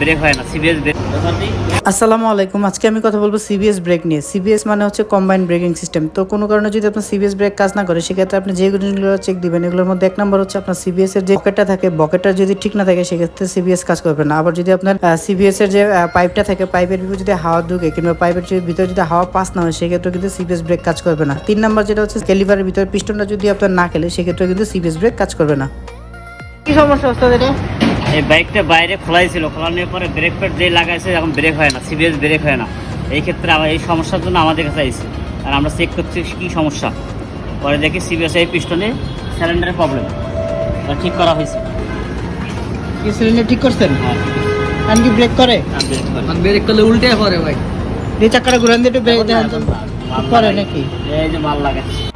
Break হয় না CBS brake. আসসালামু আলাইকুম আজকে আমি কথা বলব সিবিএস ব্রেক নিয়ে। সিবিএস মানে হচ্ছে কম্বাইন ব্রেকিং সিস্টেম তো কোনো কারণে যদি আপনার সিবিএস ব্রেক কাজ না করে সেক্ষেত্রে আপনি যে জিনিসগুলো চেক দিবেন এগুলোর মধ্যে এক নম্বর হচ্ছে আপনার সিবিএস এর যে পকেটটা থাকে বকেটটা যদি ঠিক না থাকে সেক্ষেত্রে সিবিএস কাজ করবে না। আবার যদি আপনার সিবিএস এর যে পাইপটা থাকে পাইপের ভিতরে যদি হাওয়া ঢুকে কিংবা পাইপের যদি ভিতরে যদি হাওয়া পাস না হয় সেক্ষেত্রে কিন্তু সিবিএস ব্রেক কাজ করবে না। তিন নম্বর যেটা হচ্ছে ক্যালিভারের ভিতরে পিস্টনটা যদি আপনার না খেলে সেক্ষেত্রে কিন্তু সিবিএস ব্রেক কাজ করবে না। কি সমস্যা এটা এই বাইকটা বাইরে খোলাই ছিল খোলানোর পরে ব্রেক প্যাড যে লাগাইছে এখন ব্রেক হয় না সিবিএস ব্রেক হয় না। এই ক্ষেত্রে আমার এই সমস্যার জন্য আমাদের কাছে আইছে। আর আমরা চেক করছি কি সমস্যা। পরে দেখি সিবিএস এই পিস্টনে সিলিন্ডারের প্রবলেম ঠিক করা হয়েছে। কি সিলিন্ডার ঠিক করছেন? হ্যাঁ। কি ব্রেক করে? ব্রেক করে। ব্রেক করলে উল্টে পরে ভাই। দুই চাকাটা ঘুরান দিয়ে একটু ব্রেক তো। করে নাকি? এই যে মাল লাগাচ্ছে